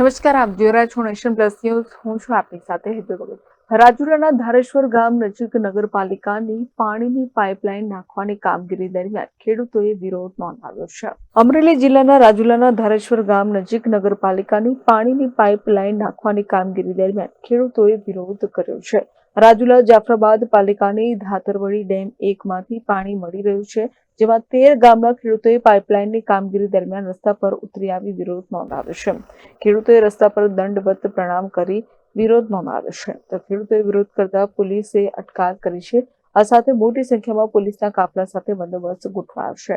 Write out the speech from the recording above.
નમસ્કાર, આપ જોઈ રહ્યા છો નેશન પ્લસ ન્યૂઝ. હું છું આપની સાથે હેતુ ભગત. રાજુલાના ધારેશ્વર ગામ નજીક નગરપાલિકાની પાણીની પાઇપલાઇન નાખવાની કામગીરી દરમિયાન ખેડૂતોએ વિરોધ નોંધાવ્યો છે. અમરેલી જિલ્લાના રાજુલાના ધારેશ્વર ગામ નજીક નગરપાલિકાની પાણીની પાઇપલાઇન નાખવાની કામગીરી દરમિયાન ખેડૂતોએ વિરોધ કર્યો છે. રાજુલા જાફરાબાદ પાલિકાની ધાતરવડી ડેમ એકમાંથી પાણી મળી રહ્યું છે, જેમાં તેર ગામના ખેડૂતોએ પાઇપલાઇનની કામગીરી દરમિયાન રસ્તા પર ઉતરી આવી વિરોધ નોંધાવ્યો છે. ખેડૂતોએ રસ્તા પર દંડવત પ્રણામ કરી વિરોધ નોંધાવ્યો છે. તો ખેડૂતોએ વિરોધ કરતા પોલીસે અટકાયત કરી છે. આ સાથે મોટી સંખ્યામાં પોલીસના કાફલા સાથે બંદોબસ્ત ગોઠવાયો છે.